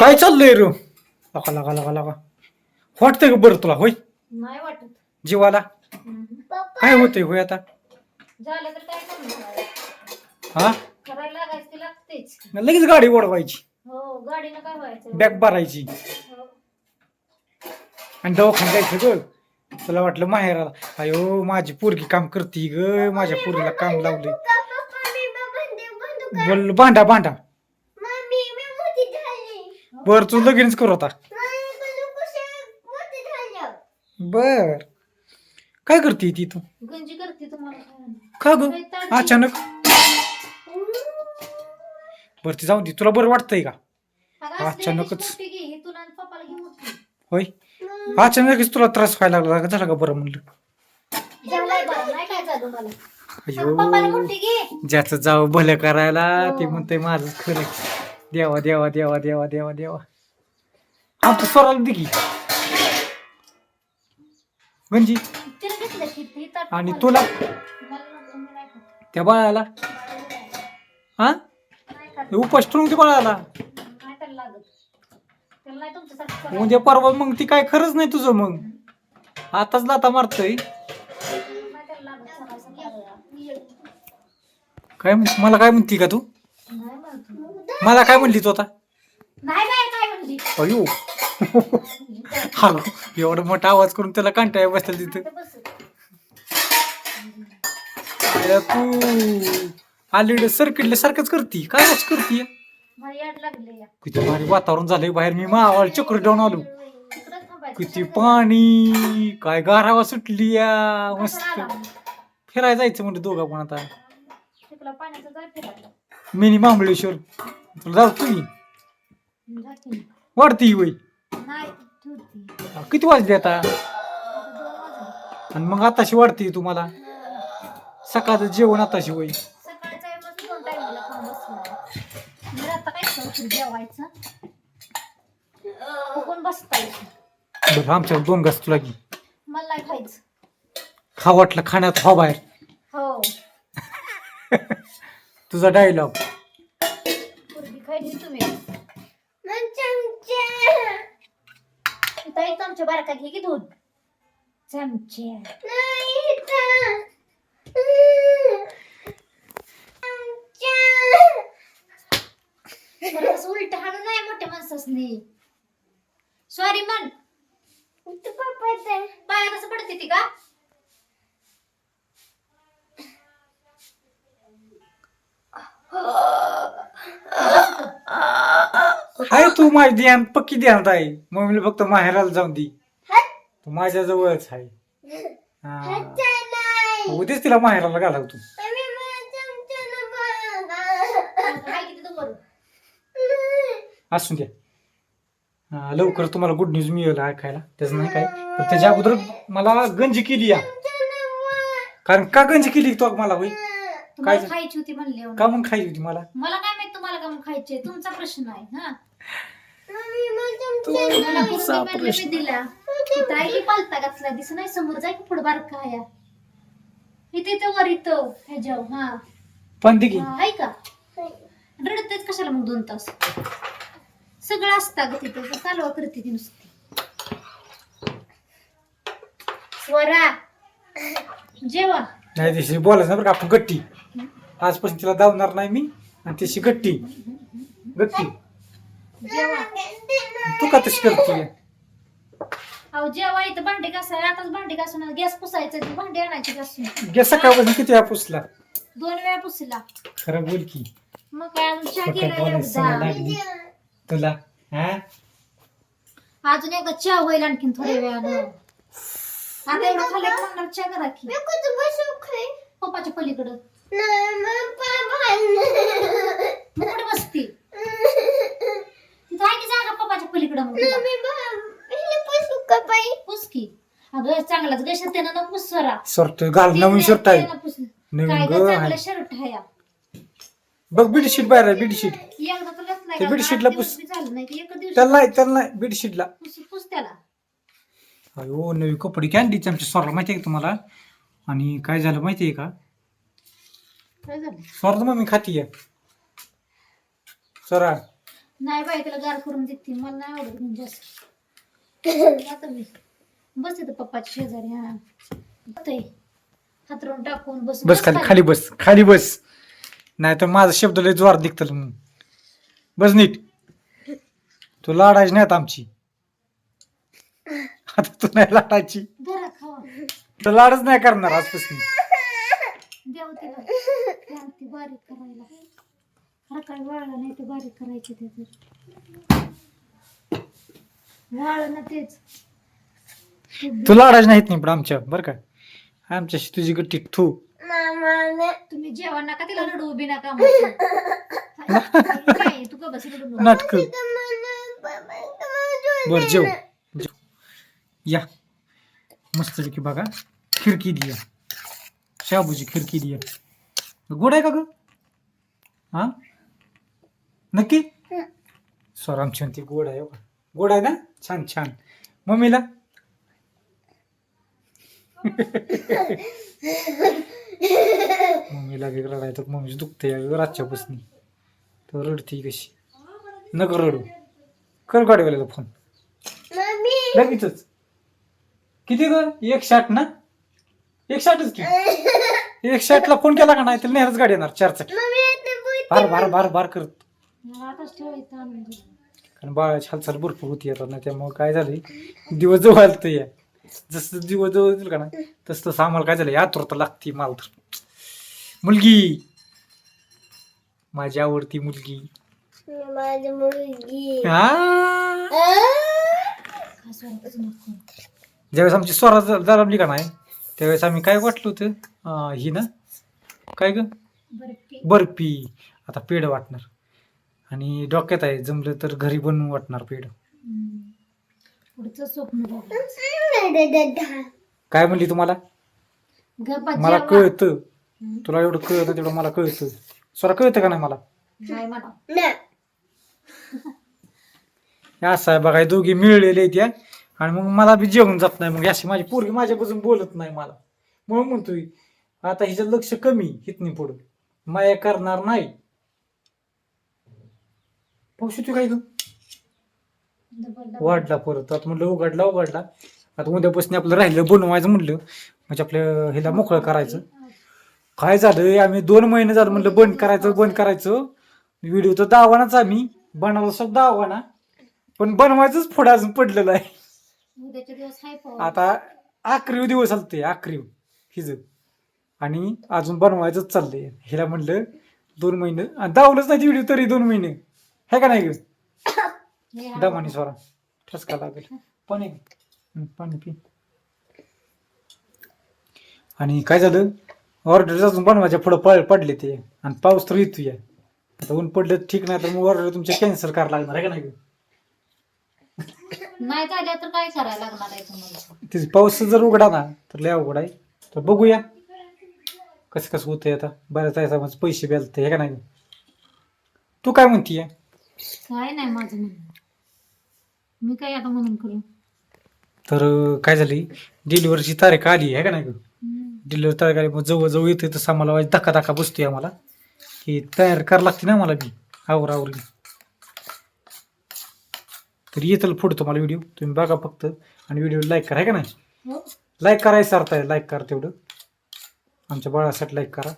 काय चाललंय रे? लका लका लका लका. वाटतंय का बरं तुला? होय? नाही वाटत. जीवाला? हम्म. काय होतंय होय आता? झालं तर काय करणार? हा? करायला लागायचं ते लागतेच. लगेच गाडी ओढवायची. हो गाडीनं काय व्हायचं? बॅग भरायची. हो. आणि दवाखान्यात जायचं ग. तुला वाटलं माहेराला. अयो माझी पोरगी काम करते ग. माझ्या पोरीला काम लावले बोल भांडा भांडा. बर तू लगेच करू आता. बर. काय करते ती तू? गंजी करते तुम्हाला काय नाही. का ग? अचानक. बर ती जाऊ दे. तुला बरं वाटतंय का? अचानकच. होय. अचानकच तुला त्रास व्हायला लागला. का झाला का बरं म्हणलं? अयो. ज्याचं जाव भलं करायला. ते म्हणतंय माझं खरं देवा देवा देवा देवा देवा देवा. आमचं स्वराला दे की. गंजी ताट आणि तुला. त्या बाळाला? हा? उपास ठेवून ते बाळाला. उद्या परवा मग ती काय खरंच नाही तुझं मग. आताच लाता मारतय. काय म्हण- मला काय म्हणती का तू. मला काय म्हणली तू आता? नाही बाय काय म्हणली? अयो. हा एवढा मोठा आवाज करून त्याला कंटाळा बसला तिथं. बस. तू आलीड सर्किटले सारखंच करती काय वाच करती? मला याड लागले या. किती भारी वातावरण झालंय बाहेर मी मावाळ चक्र डाऊन आलो. तिकडंच थांबायचं. किती पाणी काय गारावा सुटली या मस्त? फिरायला जायचं म्हणजे दोघं पण आता. तिकडं पाण्याचं जाय फिरायला. मिनी महाबळेश्वर. तुला जाऊ की. वाढती वय नाही ठेवती. किती वाजले आता आता दोन वाजले. आणि मग आताशी वाढते तुम्हाला सकाळचं जेवण आताशी वय सकाळचा दोन टाइमला खाऊन बसलो. मी आता काय करतो जेवायचं फुगून बसता येईल. बरं आमच्यावर दोन घास तुला की मला नाही खायचं खा वाटलं खाण्यात हो बाहेर हो तुझा डायलॉग पूर्वी खायची तुम्ही चमचे बारका घे की दूध. चमचे. बरं असं उलट नाही मोठ्या माणसासनी. सॉरी मन पाया कसं पडते ती का? हाय तू माझी ध्यान पक्की ध्यानात आहे मम्मीला फक्त माहेराला जाऊन दे. तू माझ्या जवळच आहे. हा. उद्याच तिला माहेराला घालव तू. काय किती तू करू असू द्या. हा, लवकर तुम्हाला गुड न्यूज मिळेल ऐकायला. त्याचं नाही काय. पण त्याच्या अगोदर मला गंजी केली या. कारण का गंजी केली तू मला होई तुम्हाला काय? खायची होती म्हणले का मग खायची होती मला? मला काय माहीत तुम्हाला का मग खायचे तुमचा प्रश्न आहे हा. प्रश्न. दिला पालता घातला दिस नाही समोर. जाय की पुढे बारका इथे वर हा पण हा, रडतेच कशाला मग दोन तास? सगळं असतं ग तिथे. कालवा करते ती नुसती. स्वरा. जेवा. नाही त्याशी बोलायचं बरं का? आपण गट्टी. आजपासून तिला धावणार नाही मी. आणि त्याशी गट्टी. गट्टी. तू का तशी करते अहो जेवा इथं भांडे घासाय आताच भांडे घासून गॅस पुसायचं ते भांडे आणायचे घासून गॅस सकाळपासून किती वेळा पुसला? दोन वेळा पुसला. खरं बोल की. मग काय अजून चहा सकाळ केला एकदा लागली. तुला? हा? अजून एकदा चहा होईल आणखीन थोड्या वेळानं. आता एवढं खाल्लं की म्हणणार चहा करा की. पप्पाच्या पलीकडं मग कुठे बसती तिथं आहे की जागा पप्पाच्या पलीकडं मग तुला? पुस की अगं चांगलाच ग त्यानं न पुस सरा शर्ट घाल नवीन शर्ट आहे त्यानं पुस. नवीन काय ग ग चांगलं आहे. शर्ट आहे या. बघ बेडशीट बाहेर आहे बेडशीट एकदा तुलाच नाही ते का? बेडशीटला आठ दिवस पुस. बी झालं नाही की एका दिवशी त्याला नाही त्याला नाही बेडशीटला पुस पुस त्याला अयो नवी कपडे कॅन्डीच आमच्या स्वराला माहिती आहे का तुम्हाला आणि काय झालं माहिती आहे का काय झालं मम्मी खाती आहे स्वरा नाही बाई त्याला गार करून देते मला नाही आवडत म्हणजे असं आता मी बस तिथं पप्पाच्या शेजारी हा. हातरून टाकून बस बस खाली खाली. बस खाली बस. नाही तर माझा शब्द लय निघतल मग बस नीट. तू लाडायची नाही आता आमची. आता तू नाही लाडायची. खावा. तर लाडच नाही करणार आजपासून. देव तिला. द्या ती बारीक करायला. सकाळी वाळलं नाही ते बारीक करायचे ते तर. वाळलं ना तेच. तू लाडायची नाहीत नाही पण आमच्या बरं का? आमच्याशी तुझी गट्टी ठू. तुम्ही जेवण नका तिला रडू उभी नका तू का बस. नाटक. बर जेव. या. मस्त की बघा. खिडकी दिया. शाबूची खिडकी दिया. गोड आहे का ग? हा? नक्की? सॉर आमची म्हणते गोड आहे हो गोड आहे ना? छान छान. मम्मीला? मम्मीला वेगळं रडायचं मम्मीची दुखते रातच्यापासून. तर रडती कशी? नको रडू. कर गाडीवाल्याला फोन लगेचच. किती ग? एक शाट ना? एक शाटच की. एक शाटला फोन केला का नाही तर नेहरच गाडी येणार चार चाकी. बार बार बार बार करत. कारण बाळाची हालचाल भरपूर होती आता ना त्यामुळे काय झालं दिवस जवळ आलत या. जसं दिवस जवळ येतील का ना तसं तसं आम्हाला काय झालं आतुरता लागती मला तर. मुलगी! माझी आवडती मुलगी. माझी हा. ज्यावेळेस आमची स्वरा जलमली का नाही त्यावेळेस आम्ही काय वाटलं होतं? अं, ही ना? काय ग? बर्फी. आता पेढ वाटणार. आणि डोक्यात आहे जमलं तर घरी बनवून वाटणार पेढ. पुढचं स्वप्न बघ. काय म्हणली तुम्हाला? गप्पा मला जेवा. कळतं. हम्म. तुला एवढं कळतं तेवढं मला कळतं. स्वरा कळतं का नाही मला? नाही म्हणा हे असं आहे बघा हे दोघी मिळलेले आहेत या. आणि मग मला बी जेवण जात नाही. मग अशी माझी पोरगी माझ्यापासून बोलत नाही मला. म्हणून म्हणतोय आता हिचं लक्ष कमी हितनी पुढं. माया करणार नाही. पाऊस येतोय काय डबल. वाढला परत. आता म्हणलं उघडला उघडला. आता उद्यापासून आपलं राहिलं बनवायचं म्हणलं. म्हणजे आपल्या ह्याला मोकळं करायचं. काय झालं आम्ही दोन महिने झालं म्हणलं बंद करायचं बंद करायचं. व्हिडिओ तर दावानाच आम्ही. बनवला सब दावाना. पण बनवायचंच पुढं अजून पडलेलं आहे. आता अकरीव दिवस आलते अकरीव. हिज आणि अजून बनवायचंच चाललंय. हिला म्हणलं दोन महिने. दावलंच नाही व्हिडिओ तरी दोन महिने. हे का नाही दमानी स्वरा ठसका लागेल. पाणी पाणी पी. आणि काय झालं? ऑर्डर अजून बनवायच्या पुढं पळ पडले ते. आणि पाऊस तर येतो या आता ऊन पडलं ठीक नाही तर मग ऑर्डर तुमच्या कॅन्सल करायला लागणार आहे का नाही? ग? नाही झाल्या तर काय करायला लागणार आहे तुम्हाला? ते पाऊस जर उघडा ना तर लय अवघड आहे. तर बघूया. कसं कसं होतंय आता. बऱ्याच आहे पैसे बेलते हे का नाही? तू काय म्हणतीय? काय नाही माझं म्हणणं. मी काय आता म्हणून करू. तर काय झाली? डिलिव्हरीची तारीख आली आहे का नाही. डिलिव्हरी तारीख आली मग जवळ जवळ येते तसं आम्हाला वाईट धक्का धक्का बसतोय आम्हाला. की तयार करावं लागते ना आम्हाला बी आवर आवरली तर येतील पुढं तुम्हाला व्हिडिओ तुम्ही बघा फक्त. आणि व्हिडिओ लाईक करा है का नाही? लाईक करायचं अर्थ आहे लाईक करा तेवढं. आमच्या बाळासाठी लाईक करा.